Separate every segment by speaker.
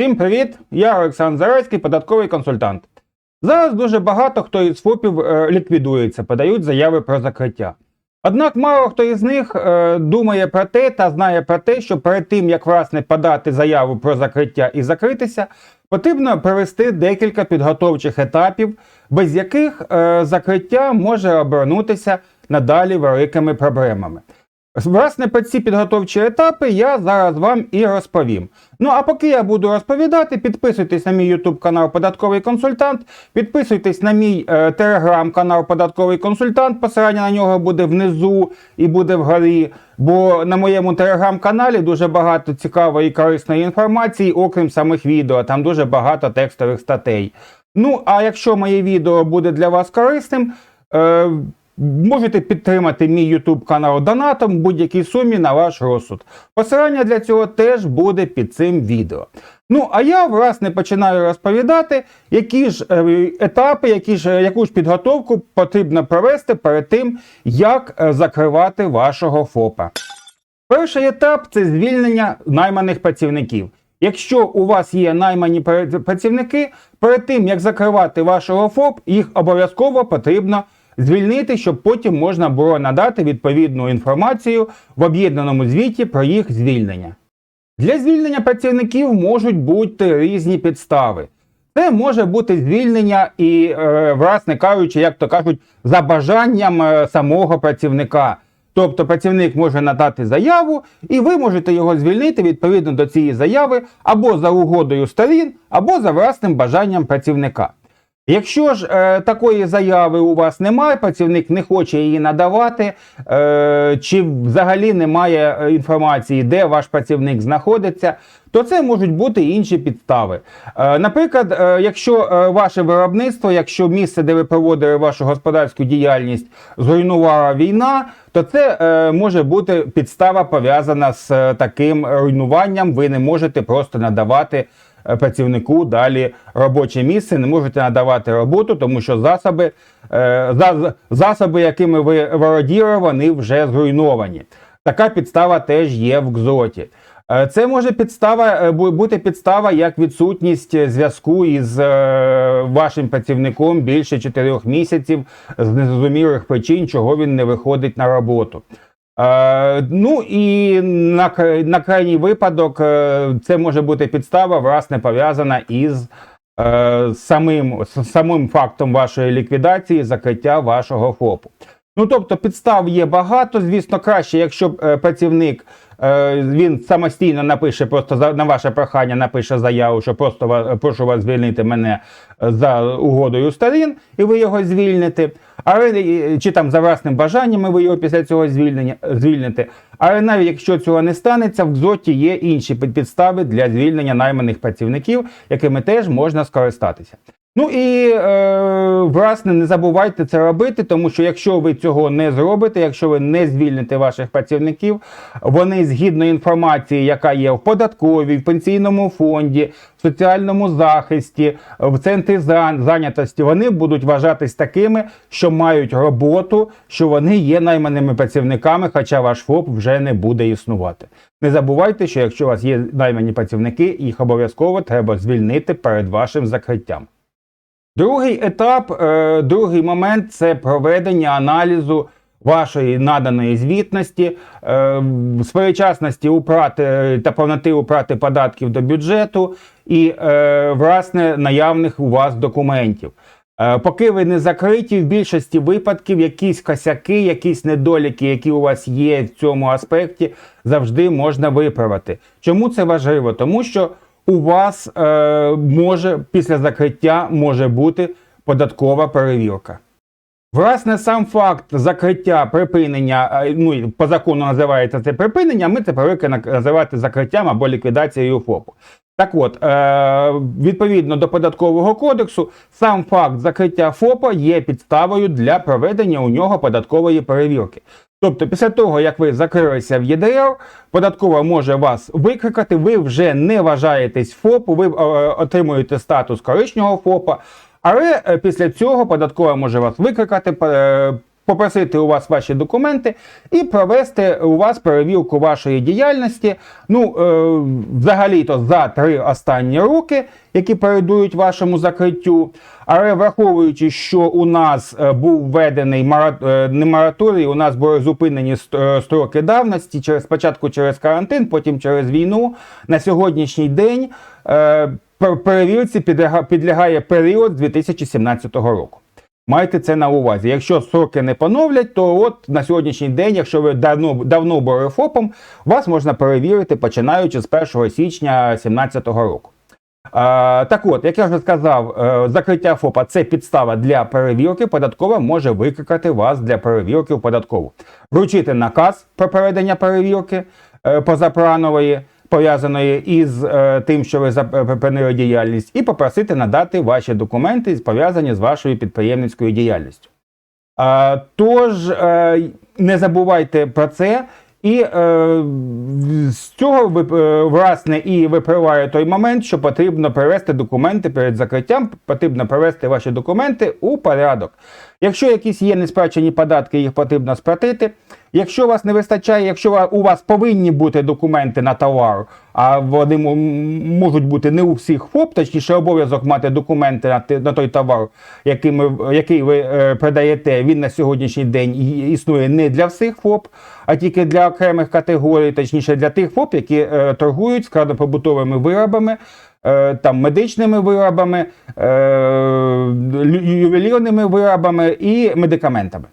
Speaker 1: Всім привіт! Я Олександр Зарецький, податковий консультант. Зараз дуже багато хто із ФОПів е, ліквідується, подають заяви про закриття. Однак мало хто із них е, думає про те та знає про те, що перед тим, як власне подати заяву про закриття і закритися, потрібно провести декілька підготовчих етапів, без яких е, закриття може обернутися надалі великими проблемами. Власне, про ці підготовчі етапи я зараз вам і розповім. Ну а поки я буду розповідати, підписуйтесь на мій YouTube канал Податковий консультант, підписуйтесь на мій е, телеграм-канал Податковий консультант. Посилання на нього буде внизу і буде вгорі. Бо на моєму телеграм-каналі дуже багато цікавої і корисної інформації, окрім самих відео. Там дуже багато текстових статей. Ну, а якщо моє відео буде для вас корисним, е, Можете підтримати мій YouTube канал донатом в будь-якій сумі на ваш розсуд. Посилання для цього теж буде під цим відео. Ну, а я, власне, починаю розповідати, які ж е, етапи, які ж, яку ж підготовку потрібно провести перед тим, як е, закривати вашого ФОПа. Перший етап це звільнення найманих працівників. Якщо у вас є наймані працівники, перед тим як закривати вашого ФОП, їх обов'язково потрібно звільнити, щоб потім можна було надати відповідну інформацію в об'єднаному звіті про їх звільнення. Для звільнення працівників можуть бути різні підстави. Це може бути звільнення і, е, власне кажучи, як то кажуть, за бажанням е, самого працівника. Тобто працівник може надати заяву, і ви можете його звільнити відповідно до цієї заяви або за угодою сторін, або за власним бажанням працівника. Якщо ж е, такої заяви у вас немає, працівник не хоче її надавати, е, чи взагалі немає е, інформації, де ваш працівник знаходиться, то це можуть бути інші підстави. Е, наприклад, е, якщо е, ваше виробництво, якщо місце, де ви проводили вашу господарську діяльність, зруйнувала війна, то це е, може бути підстава пов'язана з е, таким руйнуванням. Ви не можете просто надавати працівнику далі робоче місце, не можете надавати роботу, тому що засоби, е, засоби якими ви володіли, вони вже зруйновані. Така підстава теж є в ГЗОТі. Е, Це може підстава е, бути підстава як відсутність е, зв'язку із е, вашим працівником більше 4 місяців з незрозумілих причин, чого він не виходить на роботу. Е, ну і на, на крайній випадок е, це може бути підстава, власне, пов'язана із е, самим, самим фактом вашої ліквідації, закриття вашого ФОПу. Ну тобто підстав є багато. Звісно, краще, якщо е, працівник е, він самостійно напише, просто на ваше прохання напише заяву, що просто прошу вас звільнити мене е, за угодою сторін, і ви його звільните. Але чи там за власним бажанням ви його після цього звільнення звільните. Але навіть якщо цього не станеться, в ГЗОТі є інші підстави для звільнення найманих працівників, якими теж можна скористатися. Ну і е, власне не забувайте це робити, тому що якщо ви цього не зробите, якщо ви не звільните ваших працівників, вони згідно інформації, яка є в податковій, в пенсійному фонді, в соціальному захисті, в центрі зайнятості, вони будуть вважатись такими, що мають роботу, що вони є найманими працівниками, хоча ваш ФОП вже не буде існувати. Не забувайте, що якщо у вас є наймані працівники, їх обов'язково треба звільнити перед вашим закриттям. Другий етап, е, другий момент це проведення аналізу вашої наданої звітності, е, своєчасності утрати е, та повноти утрати податків до бюджету і, власне, наявних у вас документів. Поки ви не закриті, в більшості випадків якісь косяки, якісь недоліки, які у вас є в цьому аспекті, завжди можна виправити. Чому це важливо? Тому що у вас е, може після закриття може бути податкова перевірка. Власне, сам факт закриття припинення, е, ну по закону називається це припинення, ми це привикли називати закриттям або ліквідацією ФОПу. Так от, е, відповідно до податкового кодексу, сам факт закриття ФОПа є підставою для проведення у нього податкової перевірки. Тобто, після того, як ви закрилися в ЄДР, податкова може вас викликати, ви вже не вважаєтесь ФОПу, ви е, отримуєте статус коричневого ФОПа, але е, після цього податкова може вас викликати, е, попросити у вас ваші документи і провести у вас перевірку вашої діяльності. Ну, е, взагалі-то за три останні роки, які передують вашому закриттю. Але враховуючи, що у нас е, був введений мара... е, не мораторій, у нас були зупинені е, строки давності через спочатку через карантин, потім через війну. На сьогоднішній день е, перевірці підлягає період з 2017 року. Майте це на увазі. Якщо сроки не поновлять, то от на сьогоднішній день, якщо ви давно, давно були ФОПом, вас можна перевірити починаючи з 1 січня 2017 року. А, так от, як я вже сказав, е, закриття ФОПа це підстава для перевірки. Податкова може викликати вас для перевірки в податкову. Вручити наказ про проведення перевірки е, позапланової, пов'язаної із е, тим, що ви припинили діяльність, і попросити надати ваші документи, пов'язані з вашою підприємницькою діяльністю. А, Тож е, не забувайте про це. І е, з цього ви- е, власне і випливає той момент, що потрібно перевести документи перед закриттям, потрібно привести ваші документи у порядок. Якщо якісь є несплачені податки, їх потрібно сплатити. Якщо вас не вистачає, якщо у вас повинні бути документи на товар, а вони можуть бути не у всіх ФОП, точніше обов'язок мати документи на, на той товар, який, ми, який ви е, продаєте, він на сьогоднішній день існує не для всіх ФОП, а тільки для окремих категорій, точніше для тих ФОП, які е, торгують складнопобутовими виробами. е, Там медичними виробами, ювелірними виробами і медикаментами.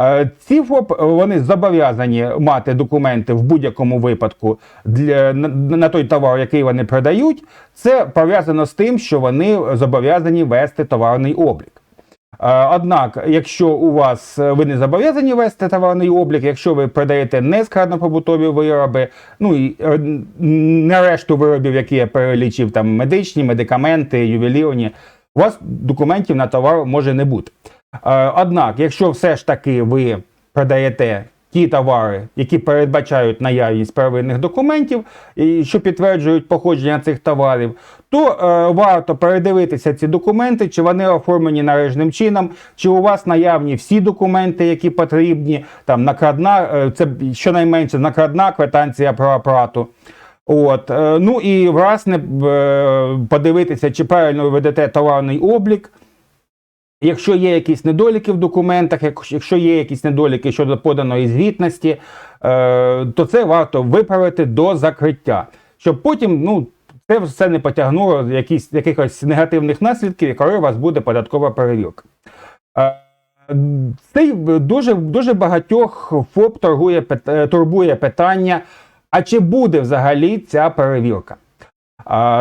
Speaker 1: Е, Ці ФОП вони зобов'язані мати документи в будь-якому випадку для, на, на той товар, який вони продають. Це пов'язано з тим, що вони зобов'язані вести товарний облік. Е, Однак, якщо у вас е, ви не зобов'язані вести товарний облік, якщо ви продаєте не складнопобутові вироби, ну і е, не решту виробів, які я перелічив, там медичні, медикаменти, ювелірні, у вас документів на товар може не бути. Е, Однак, якщо все ж таки ви продаєте ті товари, які передбачають наявність первинних документів, і що підтверджують походження цих товарів, то е, варто передивитися ці документи, чи вони оформлені належним чином, чи у вас наявні всі документи, які потрібні, там накладна, е, це щонайменше накладна квитанція про оплату. От, е, ну і власне е, подивитися, чи правильно ви ведете товарний облік. Якщо є якісь недоліки в документах, якщо є якісь недоліки щодо поданої звітності, е, то це варто виправити до закриття, щоб потім ну, це все не потягнуло якісь, якихось негативних наслідків, коли у вас буде податкова перевірка. Е, Цей дуже, дуже багатьох ФОП торгує, е, турбує питання, а чи буде взагалі ця перевірка?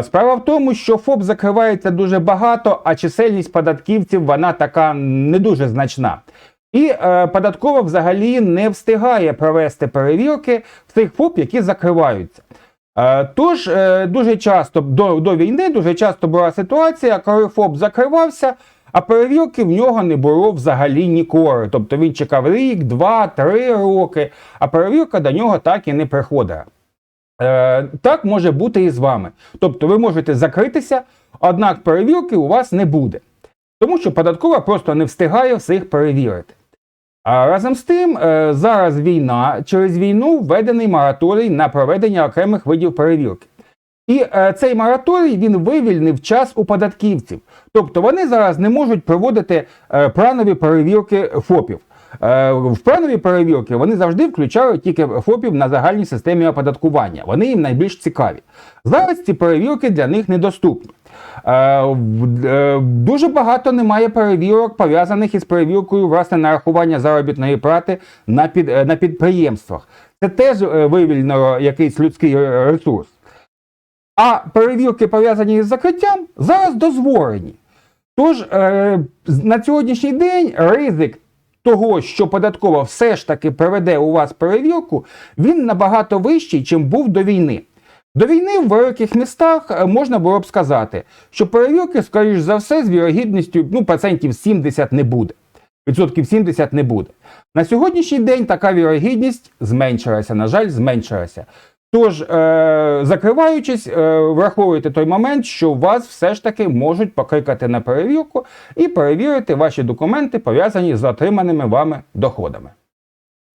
Speaker 1: Справа в тому, що ФОП закривається дуже багато, а чисельність податківців вона така не дуже значна. І е, податкова взагалі не встигає провести перевірки в цих ФОП, які закриваються. Е, тож е, дуже часто до, до війни дуже часто була ситуація, коли ФОП закривався, а перевірки в нього не було взагалі ніколи. Тобто він чекав рік, два, три роки, а перевірка до нього так і не приходила. Е, так може бути і з вами. Тобто ви можете закритися, однак перевірки у вас не буде. Тому що податкова просто не встигає всіх перевірити. А разом з тим, е, зараз війна, через війну введений мораторій на проведення окремих видів перевірки. І е, цей мораторій він вивільнив час у податківців. Тобто вони зараз не можуть проводити е, планові перевірки ФОПів. Е, в планові перевірки вони завжди включають тільки ФОПів на загальній системі оподаткування. Вони їм найбільш цікаві. Зараз ці перевірки для них недоступні. Е, е, Дуже багато немає перевірок, пов'язаних із перевіркою власне нарахування заробітної плати на, під, на підприємствах. Це теж вивільнило якийсь людський ресурс. А перевірки, пов'язані із закриттям, зараз дозволені. Тож на сьогоднішній день ризик того, що податкова все ж таки проведе у вас перевірку, він набагато вищий, чим був до війни. До війни в великих містах е, можна було б сказати, що перевірки, скоріш за все, з вірогідністю ну, процентів 70 не буде. Відсотків 70 не буде. На сьогоднішній день така вірогідність зменшилася, на жаль, зменшилася. Тож, е, закриваючись, е, враховуйте той момент, що вас все ж таки можуть покликати на перевірку і перевірити ваші документи, пов'язані з отриманими вами доходами.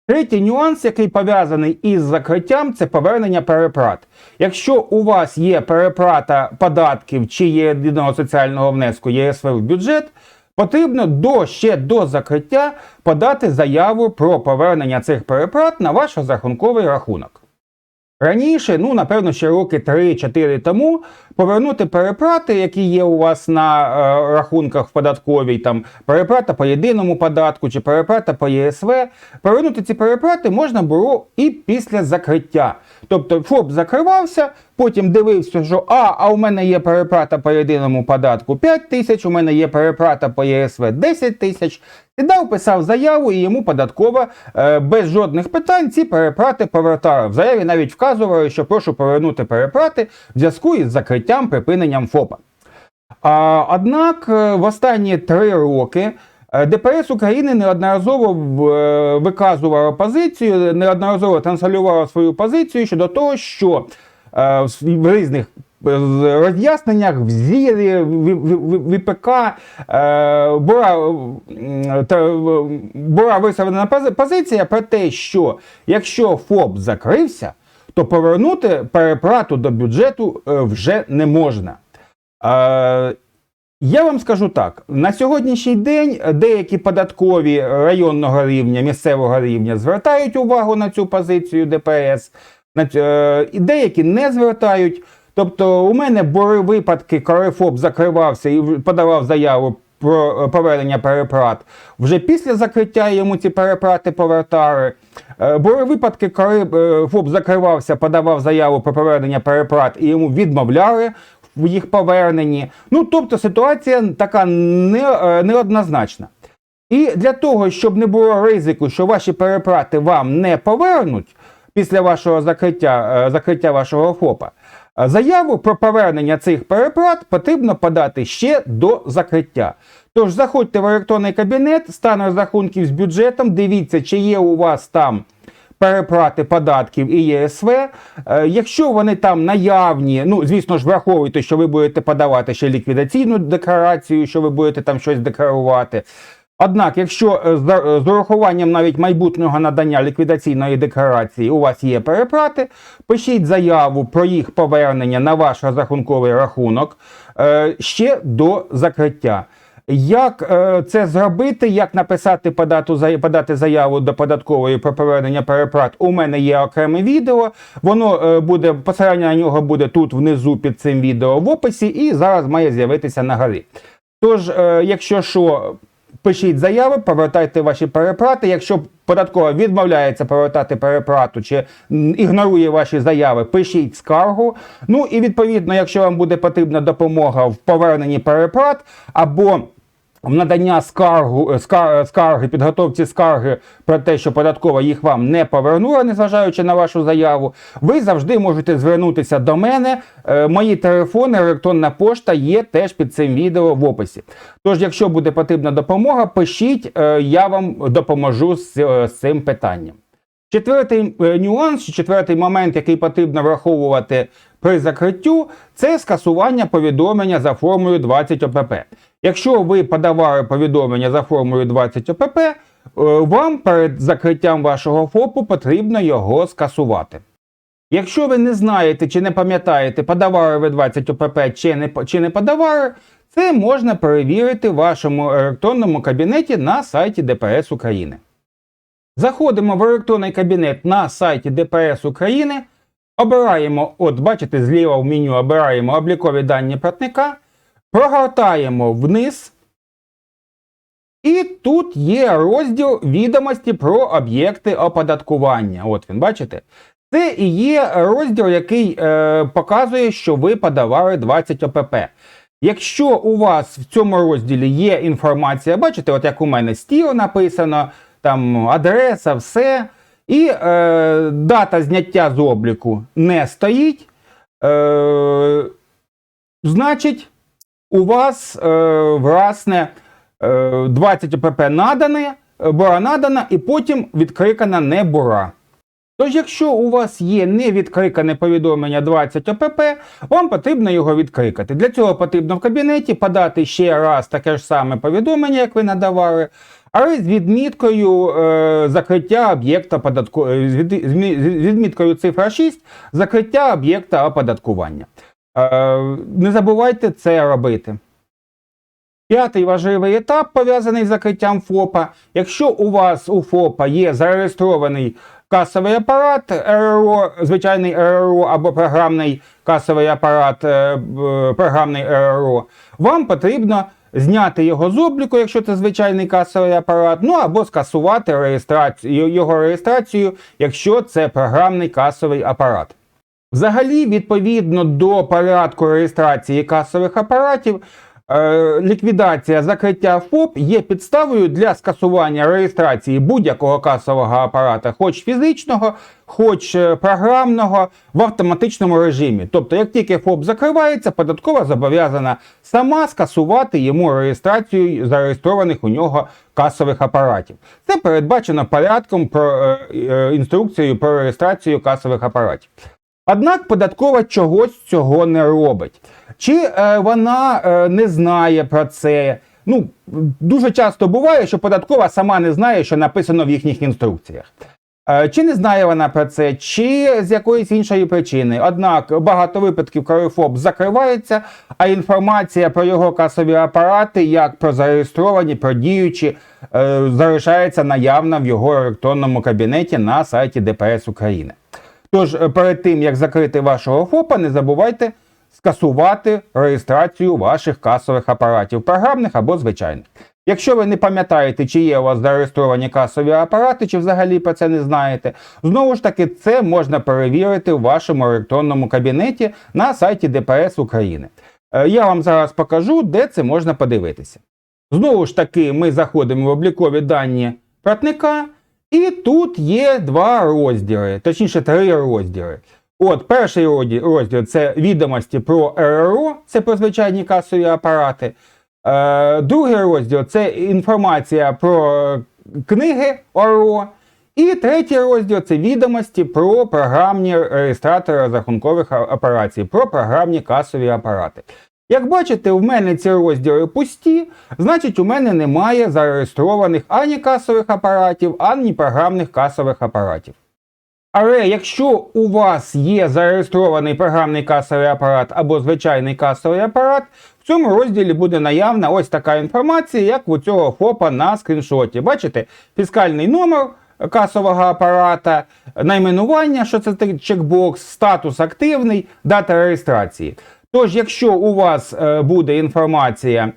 Speaker 1: Третій нюанс, який пов'язаний із закриттям, це повернення переплат. Якщо у вас є переплата податків чи єдиного соціального внеску ЄСВ в бюджет, потрібно до ще до закриття подати заяву про повернення цих переплат на ваш розрахунковий рахунок. Раніше, ну напевно, ще роки 3-4 тому повернути переплати, які є у вас на е, рахунках в податковій, там переплата по єдиному податку чи переплата по ЄСВ. Повернути ці переплати можна було і після закриття. Тобто ФОП закривався, потім дивився, що а, а у мене є переплата по єдиному податку 5 тисяч, у мене є переплата по ЄСВ 10 тисяч. Сідав, писав заяву, і йому податкова е, без жодних питань ці переплати повертала. В заяві навіть вказували, що прошу повернути переплати в зв'язку із закриттям припиненням ФОПа. А, однак е, в останні три роки е, ДПС України неодноразово е, виказувала позицію, неодноразово транслювала свою позицію щодо того, що в різних роз'ясненнях в ЗІРі, ВПК була, була висловлена позиція про те, що якщо ФОП закрився, то повернути переплату до бюджету е, вже не можна. Е, я вам скажу так: на сьогоднішній день деякі податкові районного рівня, місцевого рівня звертають увагу на цю позицію ДПС, е, і деякі не звертають. Тобто, у мене були випадки, коли ФОП закривався і подавав заяву про повернення переплат. Вже після закриття йому ці переплати повертали. Е, Були випадки, коли е, ФОП закривався, подавав заяву про повернення переплат і йому відмовляли в їх поверненні. Ну, тобто ситуація така не, е, неоднозначна. І для того, щоб не було ризику, що ваші переплати вам не повернуть після вашого закриття, закриття вашого ФОПа, заяву про повернення цих переплат потрібно подати ще до закриття. Тож заходьте в електронний кабінет, стан розрахунків з бюджетом, дивіться, чи є у вас там переплати податків і ЄСВ. Е, Якщо вони там наявні, ну звісно ж, враховуйте, що ви будете подавати ще ліквідаційну декларацію, що ви будете там щось декларувати. Однак, якщо е, з урахуванням навіть майбутнього надання ліквідаційної декларації у вас є переплати, пишіть заяву про їх повернення на ваш розрахунковий рахунок е, ще до закриття. Як е, це зробити, як написати подати заяву до податкової про повернення переплат? У мене є окреме відео. Воно буде посилання на нього буде тут внизу під цим відео в описі, і зараз має з'явитися на горі. Тож, якщо що, пишіть заяви, повертайте ваші переплати. Якщо податкова відмовляється повертати переплату чи ігнорує ваші заяви, пишіть скаргу. Ну і відповідно, якщо вам буде потрібна допомога в поверненні переплат або надання скаргу, е, скар, скарги, підготовці скарги про те, що податкова їх вам не повернула, незважаючи на вашу заяву, ви завжди можете звернутися до мене. Е, Мої телефони, електронна пошта є теж під цим відео в описі. Тож, якщо буде потрібна допомога, пишіть, е, я вам допоможу з, е, з цим питанням. Четвертий е, нюанс, четвертий момент, який потрібно враховувати при закриттю, це скасування повідомлення за формулою 20 ОПП. Якщо ви подавали повідомлення за формулою 20 ОПП, е, вам перед закриттям вашого ФОПу потрібно його скасувати. Якщо ви не знаєте чи не пам'ятаєте, подавали ви 20 ОПП чи не, чи не подавали, це можна перевірити в вашому електронному кабінеті на сайті ДПС України. Заходимо в електронний кабінет на сайті ДПС України, обираємо, от бачите, зліва в меню обираємо облікові дані платника, прогортаємо вниз. І тут є розділ відомості про об'єкти оподаткування. От він, бачите? Це і є розділ, який е, показує, що ви подавали 20 ОПП. Якщо у вас в цьому розділі є інформація, бачите, от як у мене стіл написано, там адреса, все, і е, дата зняття з обліку не стоїть, е, значить, у вас е, власне е, 20 ОПП надане, була надана, і потім відкликана не була. Тож, якщо у вас є невідкликане повідомлення 20 ОПП, вам потрібно його відкликати. Для цього потрібно в кабінеті подати ще раз таке ж саме повідомлення, як ви надавали, але з відміткою е, закриття об'єкта податку... е, з від- з мі- з відміткою цифра 6 закриття об'єкта оподаткування. Е, не забувайте це робити. П'ятий важливий етап пов'язаний з закриттям ФОПа. Якщо у вас у ФОПа є зареєстрований касовий апарат РРО, звичайний РРО або програмний касовий апарат, е, програмний РРО, вам потрібно зняти його з обліку, якщо це звичайний касовий апарат, ну або скасувати реєстрацію, його реєстрацію, якщо це програмний касовий апарат. Взагалі, відповідно до порядку реєстрації касових апаратів, ліквідація закриття ФОП є підставою для скасування реєстрації будь-якого касового апарата, хоч фізичного, хоч е, програмного, в автоматичному режимі. Тобто, як тільки ФОП закривається, податкова зобов'язана сама скасувати йому реєстрацію зареєстрованих у нього касових апаратів. Це передбачено порядком про е, е, інструкцією про реєстрацію касових апаратів. Однак податкова чогось цього не робить. Чи е, вона е, не знає про це? Ну, дуже часто буває, що податкова сама не знає, що написано в їхніх інструкціях. Е, Чи не знає вона про це, чи з якоїсь іншої причини. Однак багато випадків, коли закривається, а інформація про його касові апарати, як про зареєстровані, про діючі, залишається наявна в його електронному кабінеті на сайті ДПС України. Тож перед тим як закрити вашого ФОПа, не забувайте скасувати реєстрацію ваших касових апаратів, програмних або звичайних. Якщо ви не пам'ятаєте, чи є у вас зареєстровані касові апарати, чи взагалі про це не знаєте, знову ж таки, це можна перевірити в вашому електронному кабінеті на сайті ДПС України. Е, Я вам зараз покажу, де це можна подивитися. Знову ж таки, ми заходимо в облікові дані платника, і тут є два розділи, точніше, три розділи. От перший розділ це відомості про РРО, це про звичайні касові апарати. Е, другий розділ це інформація про книги ОРО. І третій розділ це відомості про програмні реєстратори розрахункових операцій, про програмні касові апарати. Як бачите, в мене ці розділи пусті, значить, у мене немає зареєстрованих ані касових апаратів, ані програмних касових апаратів. Але якщо у вас є зареєстрований програмний касовий апарат або звичайний касовий апарат, в цьому розділі буде наявна ось така інформація, як у цього ФОПа на скріншоті. Бачите, фіскальний номер касового апарата, найменування, що це чекбокс, статус активний, дата реєстрації. Тож, якщо у вас е, буде інформація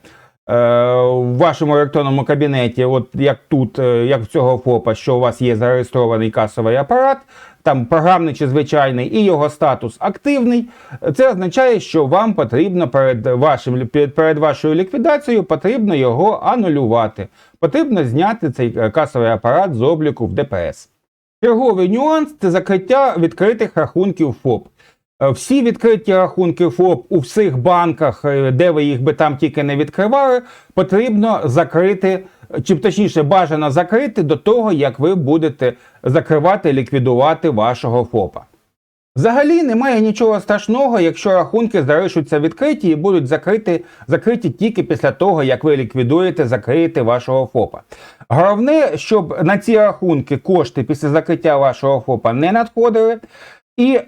Speaker 1: в вашому електронному кабінеті, от як тут, е, як в цього ФОПа, що у вас є зареєстрований касовий апарат, там програмний чи звичайний, і його статус активний, це означає, що вам потрібно перед, вашим, перед вашою ліквідацією потрібно його анулювати. Потрібно зняти цей е, касовий апарат з обліку в ДПС. Черговий нюанс це закриття відкритих рахунків ФОП. Е, Всі відкриті рахунки ФОП у всіх банках, е, де ви їх би там тільки не відкривали, потрібно закрити, чи точніше бажано закрити до того, як ви будете закривати, ліквідувати вашого ФОПа. Взагалі немає нічого страшного, якщо рахунки залишаться відкриті і будуть закриті, закриті тільки після того, як ви ліквідуєте, закриєте вашого ФОПа. Головне, щоб на ці рахунки кошти після закриття вашого ФОПа не надходили. І е,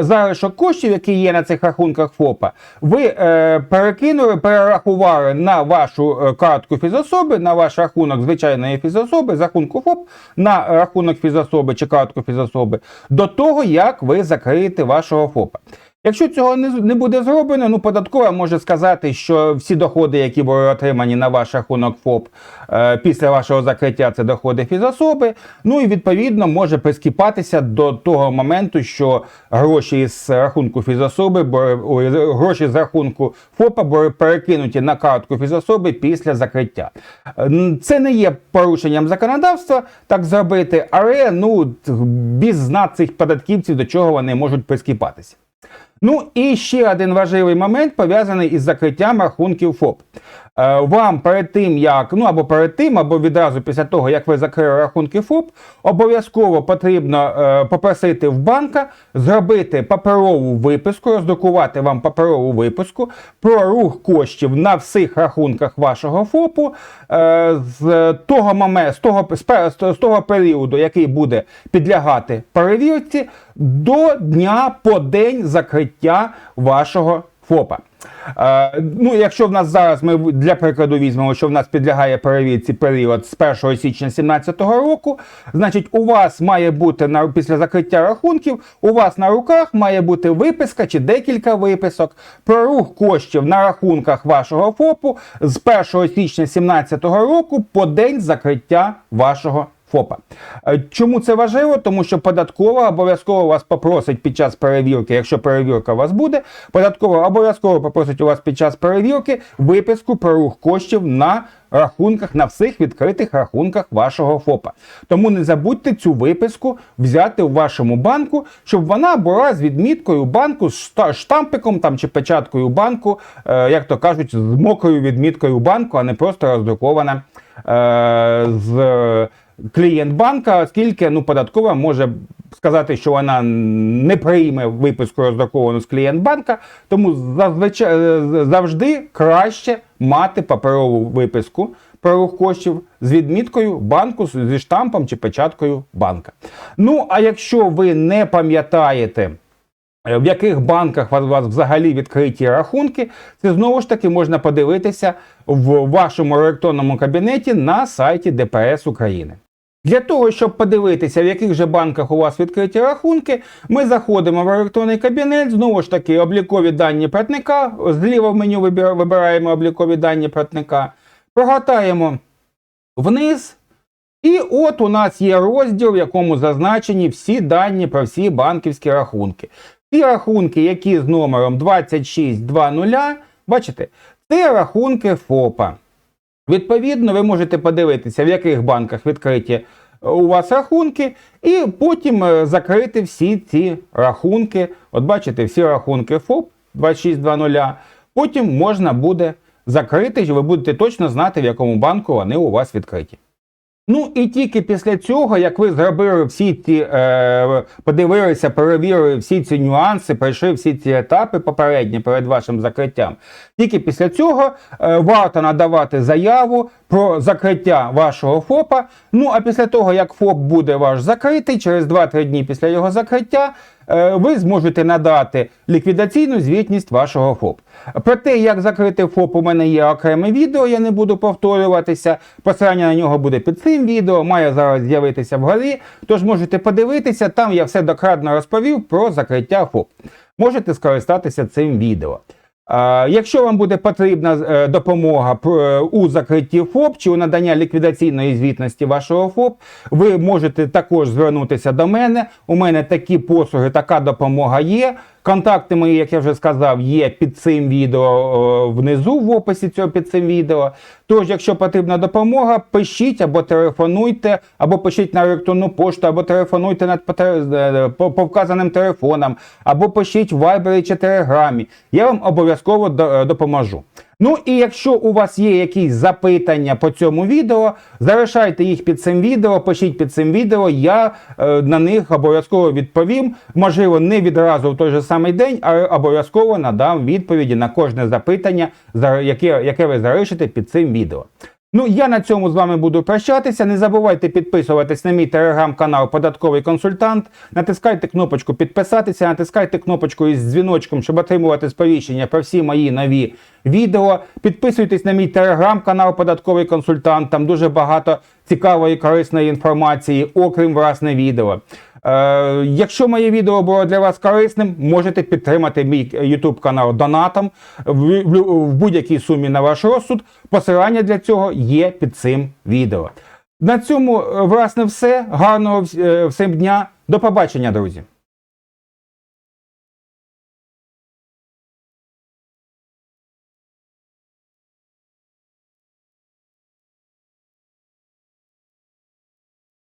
Speaker 1: залишок коштів, які є на цих рахунках ФОПа, ви е, перекинули, перерахували на вашу е, картку фізособи, на ваш рахунок звичайної фізособи, рахунку ФОП, на рахунок фізособи чи картку фізособи, до того, як ви закриєте вашого ФОПа. Якщо цього не, буде зроблено, ну податкова може сказати, що всі доходи, які були отримані на ваш рахунок ФОП е, після вашого закриття, це доходи фізособи. Ну і відповідно може прискіпатися до того моменту, що гроші з рахунку фізособи, гроші з рахунку ФОПа були перекинуті на картку фізособи після закриття. Це не є порушенням законодавства так зробити, але ну т- без зна цих податківців до чого вони можуть прискіпатися. Ну і ще один важливий момент пов'язаний із закриттям рахунків ФОП. Е, Вам перед тим, як ну або перед тим, або відразу після того, як ви закрили рахунки ФОП, обов'язково потрібно е, попросити в банка зробити паперову виписку, роздрукувати вам паперову виписку про рух коштів на всіх рахунках вашого ФОПу е, з того моменту, з того, з того періоду, який буде підлягати перевірці, до дня по день закриття вашого ФОПа. Е, ну, якщо в нас зараз ми для прикладу візьмемо, що в нас підлягає перевірці період з 1 січня 2017 року, значить, у вас має бути на після закриття рахунків, у вас на руках має бути виписка чи декілька виписок про рух коштів на рахунках вашого ФОПу з 1 січня 2017 року по день закриття вашого ФОПа. Е, Чому це важливо? Тому що податкова обов'язково вас попросить під час перевірки, якщо перевірка у вас буде, податкова обов'язково попросить у вас під час перевірки виписку про рух коштів на рахунках, на всіх відкритих рахунках вашого ФОПа. Тому не забудьте цю виписку взяти у вашому банку, щоб вона була з відміткою банку, з штампиком там чи печаткою банку, е, як то кажуть, з мокрою відміткою банку, а не просто роздрукована е, з клієнт банка, оскільки ну, податкова може сказати, що вона не прийме виписку роздруковану з клієнт банка, тому зазвичай е, завжди краще мати паперову виписку про рух коштів з відміткою банку зі штампом чи печаткою банка. Ну а якщо ви не пам'ятаєте. Е, В яких банках у вас взагалі відкриті рахунки, це знову ж таки можна подивитися в вашому електронному кабінеті на сайті ДПС України. Для того, щоб подивитися, в яких же банках у вас відкриті рахунки, ми заходимо в електронний кабінет, знову ж таки, облікові дані платника. Зліва в меню вибираємо облікові дані платника, прогортаємо вниз. І от у нас є розділ, в якому зазначені всі дані про всі банківські рахунки. Ті рахунки, які з номером 2620, бачите, це рахунки ФОПа. Відповідно, ви можете подивитися, в яких банках відкриті е, у вас рахунки, і потім е, закрити всі ці рахунки. От бачите, всі рахунки ФОП 2620. Потім можна буде закрити, і ви будете точно знати, в якому банку вони у вас відкриті. Ну і тільки після цього, як ви зробили всі ці, е, подивилися, перевірили всі ці нюанси, пройшли всі ці етапи попередні перед вашим закриттям. Тільки після цього е, варто надавати заяву про закриття вашого ФОПа. Ну а після того, як ФОП буде ваш закритий, через 2-3 дні після його закриття, ви зможете надати ліквідаційну звітність вашого ФОП. Про те, як закрити ФОП, у мене є окреме відео, я не буду повторюватися. Посилання на нього буде під цим відео, має зараз з'явитися вгорі. Тож можете подивитися, там я все докладно розповів про закриття ФОП. Можете скористатися цим відео. Якщо вам буде потрібна е, допомога е, у закритті ФОП чи у наданні ліквідаційної звітності вашого ФОП, ви можете також звернутися до мене. У мене такі послуги, така допомога є. Контакти мої, як я вже сказав, є під цим відео е, внизу в описі цього під цим відео. Тож, якщо потрібна допомога, пишіть або телефонуйте, або пишіть на електронну пошту, або телефонуйте над е, по, по вказаним телефонам, або пишіть в Viber чи Телеграмі. Я вам обов'язково е, допоможу. Ну і якщо у вас є якісь запитання по цьому відео, залишайте їх під цим відео, пишіть під цим відео, я е, на них обов'язково відповім. Можливо, не відразу в той же самий день, але обов'язково надам відповіді на кожне запитання, за- яке, яке ви залишите під цим відео. Ну, я на цьому з вами буду прощатися. Не забувайте підписуватись на мій телеграм-канал Податковий консультант. Натискайте кнопочку підписатися, натискайте кнопочку із дзвіночком, щоб отримувати сповіщення про всі мої нові відео. Підписуйтесь на мій телеграм-канал Податковий консультант. Там дуже багато цікавої корисної інформації, окрім власне відео. Е, якщо моє відео було для вас корисним, можете підтримати мій YouTube канал донатом в, в, в будь-якій сумі на ваш розсуд. Посилання для цього є під цим відео. На цьому, е, власне, все. Гарного е, всім дня. До побачення, друзі!